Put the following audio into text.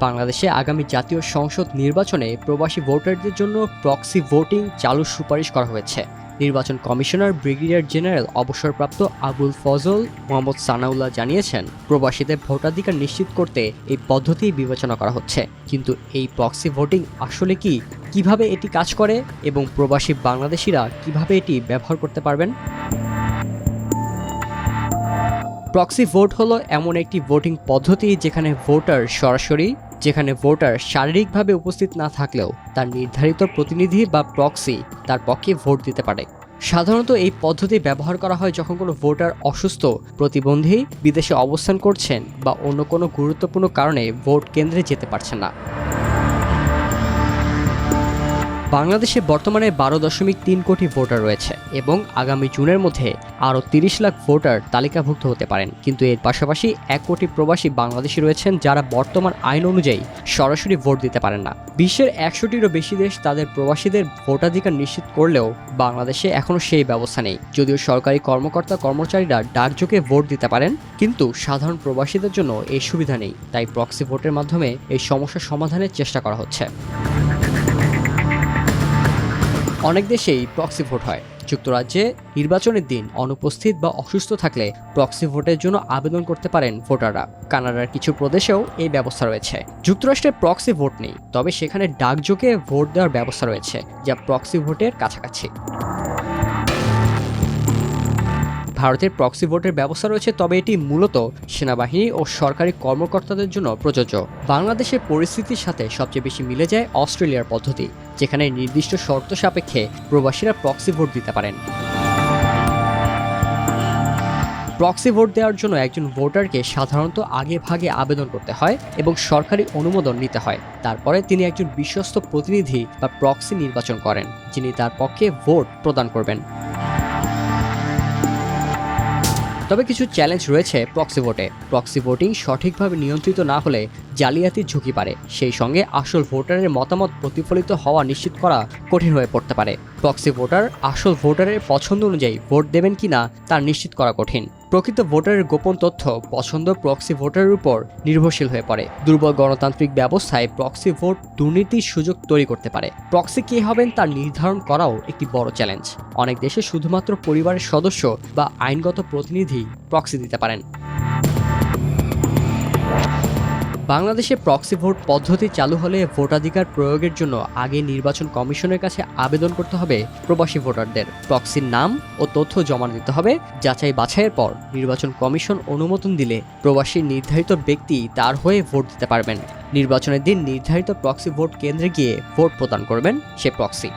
বাংলাদেশে আগামী জাতীয় সংসদ নির্বাচনে প্রবাসী ভোটারদের জন্য প্রক্সি ভোটিং চালুর সুপারিশ করা হয়েছে। নির্বাচন কমিশনার, ব্রিগেডিয়ার জেনারেল, অবসরপ্রাপ্ত আবুল ফজল মোহাম্মদ সানাউল্লাহ জানিয়েছেন, প্রবাসীদের ভোটাধিকার নিশ্চিত করতে এই পদ্ধতি বিবেচনা করা হচ্ছে। কিন্তু এই প্রক্সি ভোটিং আসলে কি? কীভাবে এটি কাজ করে? এবং প্রবাসী বাংলাদেশিরা কীভাবে এটি ব্যবহার করতে পারবেন? প্রক্সি ভোট হলো এমন একটি ভোটিং পদ্ধতি যেখানে ভোটার সরাসরি যেখানে ভোটার শারীরিকভাবে উপস্থিত না থাকলেও তার নির্ধারিত প্রতিনিধি বা প্রক্সি তার পক্ষে ভোট দিতে পারে। সাধারণত এই পদ্ধতি ব্যবহার করা হয় যখন কোনো ভোটার অসুস্থ, প্রতিবন্ধী, বিদেশে অবস্থান করছেন বা অন্য কোনো গুরুত্বপূর্ণ কারণে ভোট কেন্দ্রে যেতে পারছেন না। বাংলাদেশে বর্তমানে বারো দশমিক তিন কোটি ভোটার রয়েছে এবং আগামী জুনের মধ্যে আরও তিরিশ লাখ ভোটার তালিকাভুক্ত হতে পারেন। কিন্তু এর পাশাপাশি এক কোটি প্রবাসী বাংলাদেশি রয়েছেন যারা বর্তমান আইন অনুযায়ী সরাসরি ভোট দিতে পারেন না। বিশ্বের একশোটিরও বেশি দেশ তাদের প্রবাসীদের ভোটাধিকার নিশ্চিত করলেও বাংলাদেশে এখনও সেই ব্যবস্থা নেই। যদিও সরকারি কর্মকর্তা কর্মচারীরা ডাকযোগে ভোট দিতে পারেন, কিন্তু সাধারণ প্রবাসীদের জন্য এই সুবিধা নেই। তাই প্রক্সি ভোটের মাধ্যমে এই সমস্যা সমাধানের চেষ্টা করা হচ্ছে। অনেক দেশেই প্রক্সি ভোট হয়। যুক্তরাজ্যে নির্বাচনের দিন অনুপস্থিত বা অসুস্থ থাকলে প্রক্সি ভোটের জন্য আবেদন করতে পারেন ভোটাররা। কানাডার কিছু প্রদেশেও এই ব্যবস্থা রয়েছে। যুক্তরাষ্ট্রে প্রক্সি ভোট নেই, তবে সেখানে ডাকযোগে ভোট দেওয়ার ব্যবস্থা রয়েছে, যা প্রক্সি ভোটের কাছাকাছি। ভারতের প্রক্সি ভোটের ব্যবস্থা রয়েছে, তবে এটি মূলত সেনাবাহিনী ও সরকারি কর্মকর্তাদের জন্য প্রযোজ্য। বাংলাদেশের পরিস্থিতির সাথে সবচেয়ে বেশি মিলে যায় অস্ট্রেলিয়ার পদ্ধতি, যেখানে নির্দিষ্ট শর্ত সাপেক্ষে প্রবাসীরা প্রক্সি ভোট দিতে পারেন। প্রক্সি ভোট দেওয়ার জন্য একজন ভোটারকে সাধারণত আগে ভাগে আবেদন করতে হয় এবং সরকারি অনুমোদন নিতে হয়। তারপরে তিনি একজন বিশ্বস্ত প্রতিনিধি বা প্রক্সি নির্বাচন করেন, যিনি তার পক্ষে ভোট প্রদান করবেন। তবে কিছু চ্যালেঞ্জ রয়েছে প্রক্সি ভোটে প্রক্সি ভোটিং সঠিকভাবে নিয়ন্ত্রিত না হলে জালিয়াতির ঝুঁকি পারে সেই সঙ্গে আসল ভোটারের মতামত প্রতিফলিত হওয়া নিশ্চিত করা কঠিন হয়ে পড়তে পারে। প্রক্সি ভোটার আসল ভোটারের পছন্দ অনুযায়ী ভোট দেবেন কি না তা নিশ্চিত করা কঠিন। প্রকৃত ভোটারের গোপন তথ্য পছন্দ প্রক্সি ভোটারের উপর নির্ভরশীল হয়ে পড়ে। দুর্বল গণতান্ত্রিক ব্যবস্থায় প্রক্সি ভোট দুর্নীতির সুযোগ তৈরি করতে পারে। প্রক্সি কে হবেন তার নির্ধারণ করাও একটি বড় চ্যালেঞ্জ অনেক দেশে শুধুমাত্র পরিবারের সদস্য বা আইনগত প্রতিনিধি প্রক্সি দিতে পারেন। বাংলাদেশে প্রক্সি ভোট পদ্ধতি চালু হলে ভোটাধিকার প্রয়োগের জন্য আগে নির্বাচন কমিশনের কাছে আবেদন করতে হবে প্রবাসী ভোটারদের। প্রক্সির নাম ও তথ্য জমা দিতে হবে যাচাই বাছাইয়ের পর নির্বাচন কমিশন অনুমোদন দিলে প্রবাসী নির্ধারিত ব্যক্তি তার হয়ে ভোট দিতে পারবেন। নির্বাচনের দিন নির্ধারিত প্রক্সি ভোট কেন্দ্রে গিয়ে ভোট প্রদান করবেন সে প্রক্সি